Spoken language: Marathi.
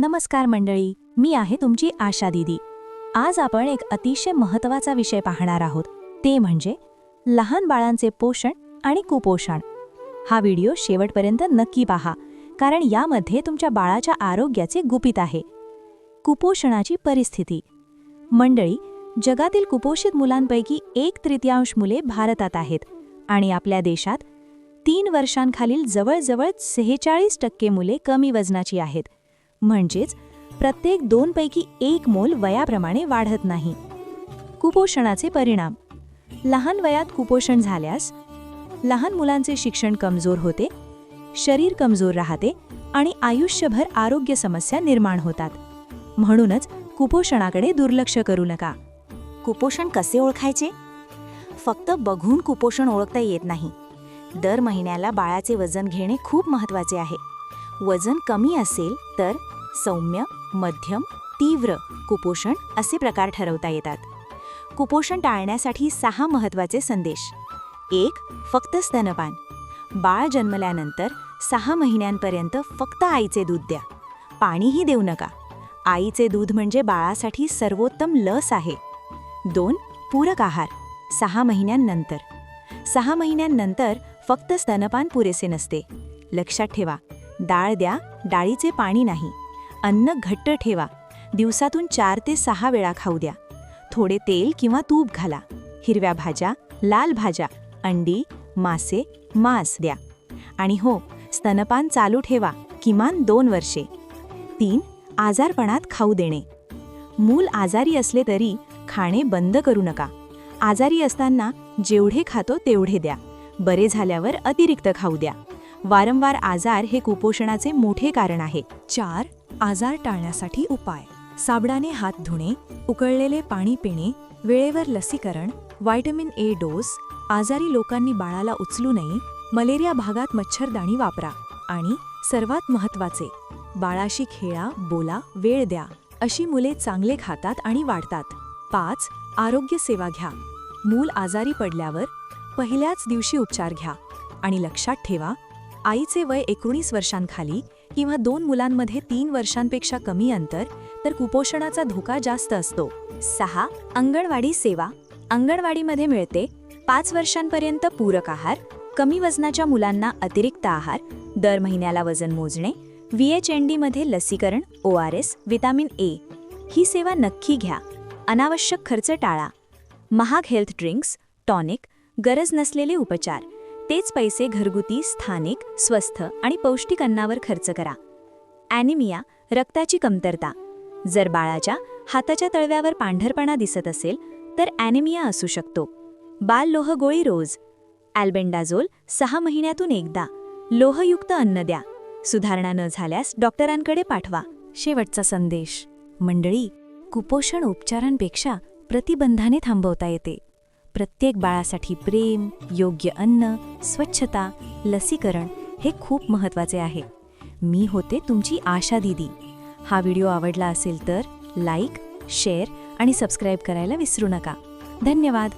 नमस्कार मंडळी मी आहे तुमची आशा दिदी. आज आपण एक अतिशय महत्त्वाचा विषय पाहणार आहोत. ते म्हणजे लहान बाळांचे पोषण आणि कुपोषण. हा व्हिडिओ शेवटपर्यंत नक्की पहा कारण यामध्ये तुमच्या बाळाच्या आरोग्याचे गुपित आहे. कुपोषणाची परिस्थिती. मंडळी जगातील कुपोषित मुलांपैकी एक तृतीयांश मुले भारतात आहेत आणि आपल्या देशात तीन वर्षांखालील जवळजवळ सेहेचाळीस टक्के मुले कमी वजनाची आहेत. म्हणजेच प्रत्येक दोनपैकी एक मोल वयाप्रमाणे वाढत नाही. कुपोषणाचे परिणाम. लहान वयात कुपोषण झाल्यास लहान मुलांचे शिक्षण कमजोर होते शरीर कमजोर राहते आणि आयुष्यभर आरोग्य समस्या निर्माण होतात. म्हणूनच कुपोषणाकडे दुर्लक्ष करू नका. कुपोषण कसे ओळखायचे? फक्त बघून कुपोषण ओळखता येत नाही. दर महिन्याला बाळाचे वजन घेणे खूप महत्त्वाचे आहे. वजन कमी असेल तर सौम्य मध्यम तीव्र कुपोषण असे प्रकार ठरवता येतात. कुपोषण टाळण्यासाठी सहा महत्त्वाचे संदेश. एक फक्त स्तनपान. बाळ जन्मल्यानंतर सहा महिन्यांपर्यंत फक्त आईचे दूध द्या. पाणीही देऊ नका. आईचे दूध म्हणजे बाळासाठी सर्वोत्तम लस आहे. दोन पूरक आहार. सहा महिन्यांनंतर. सहा महिन्यांनंतर फक्त स्तनपान पुरेसे नसते. लक्षात ठेवा. डाळ द्या डाळीचे पाणी नाही. अन्न घट्ट ठेवा. दिवसातून चार ते सहा वेळा खाऊ द्या. थोडे तेल किंवा तूप घाला. हिरव्या भाज्या लाल भाज्या अंडी मासे मांस द्या. आणि हो स्तनपान चालू ठेवा किमान दोन वर्षे. तीन आजारपणात खाऊ देणे. मूल आजारी असले तरी खाणे बंद करू नका. आजारी असताना जेवढे खातो तेवढे द्या. बरे झाल्यावर अतिरिक्त खाऊ द्या. वारंवार आजार हे कुपोषणाचे मोठे कारण आहे. चार आजार टाळण्यासाठी उपाय. साबणाने हात धुणे उकळलेले पाणी पिणे वेळेवर लसीकरण व्हायटमिन ए डोस आजारी लोकांनी बाळाला उचलू नये मलेरिया भागात मच्छरदाणी वापरा आणि सर्वात महत्त्वाचे बाळाशी खेळा बोला वेळ द्या अशी मुले चांगले खातात आणि वाढतात. पाच आरोग्य सेवा घ्या. मूल आजारी पडल्यावर पहिल्याच दिवशी उपचार घ्या आणि लक्षात ठेवा आईचे वय एकोणीस वर्षांखाली किंवा दोन मुलांमध्ये तीन वर्षांपेक्षा कमी अंतर तर कुपोषणाचा धोका जास्त असतो. सहा अंगणवाडी सेवा. अंगणवाडीमध्ये मिळते पाच वर्षांपर्यंत पूरक आहार कमी वजनाच्या मुलांना अतिरिक्त आहार दर महिन्याला वजन मोजणे व्ही एच एन डीमध्ये लसीकरण O R S vitamin A. ही सेवा नक्की घ्या. अनावश्यक खर्च टाळा. महाग हेल्थ ड्रिंक्स टॉनिक गरज नसलेले उपचार. तेच पैसे घरगुती स्थानिक स्वस्थ आणि पौष्टिक अन्नावर खर्च करा. ॲनिमिया रक्ताची कमतरता. जर बाळाच्या हाताच्या तळव्यावर पांढरपणा दिसत असेल तर ॲनिमिया असू शकतो. बाल लोह गोळी रोज. ॲल्बेंडाझोल सहा महिन्यातून एकदा. लोहयुक्त अन्न द्या. सुधारणा न झाल्यास डॉक्टरांकडे पाठवा. शेवटचा संदेश. मंडळी कुपोषण उपचारांपेक्षा प्रतिबंधाने थांबवता येते. प्रत्येक बाळासाठी प्रेम योग्य अन्न स्वच्छता लसीकरण हे खूप महत्त्वाचे आहे. मी होते तुमची आशा दिदी. हा व्हिडिओ आवडला असेल तर लाईक शेअर आणि सबस्क्राईब करायला विसरू नका. धन्यवाद.